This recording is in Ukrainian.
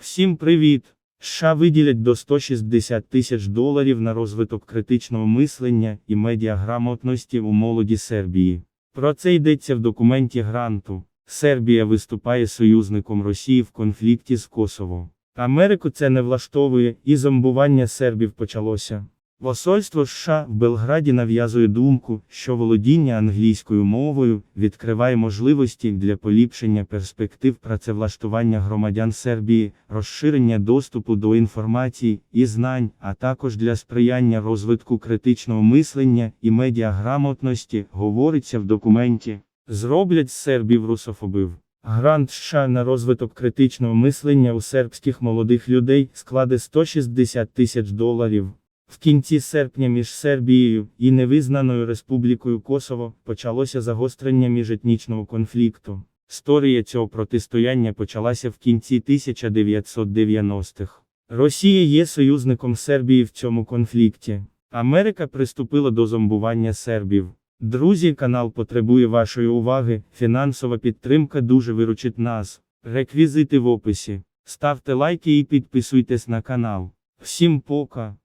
Всім привіт! США виділять до 160 тисяч доларів на розвиток критичного мислення і медіаграмотності у молоді Сербії. Про це йдеться в документі гранту. Сербія виступає союзником Росії в конфлікті з Косово. Америку це не влаштовує, і зомбування сербів почалося. Посольство США в Белграді нав'язує думку, що володіння англійською мовою відкриває можливості для поліпшення перспектив працевлаштування громадян Сербії, розширення доступу до інформації і знань, а також для сприяння розвитку критичного мислення і медіаграмотності, говориться в документі. Зроблять з сербів русофобив. Грант США на розвиток критичного мислення у сербських молодих людей складе 160 тисяч доларів. В кінці серпня між Сербією і невизнаною Республікою Косово почалося загострення міжетнічного конфлікту. Історія цього протистояння почалася в кінці 1990-х. Росія є союзником Сербії в цьому конфлікті. Америка приступила до зомбування сербів. Друзі, канал потребує вашої уваги. Фінансова підтримка дуже виручить нас. Реквізити в описі. Ставте лайки і підписуйтесь на канал. Всім пока.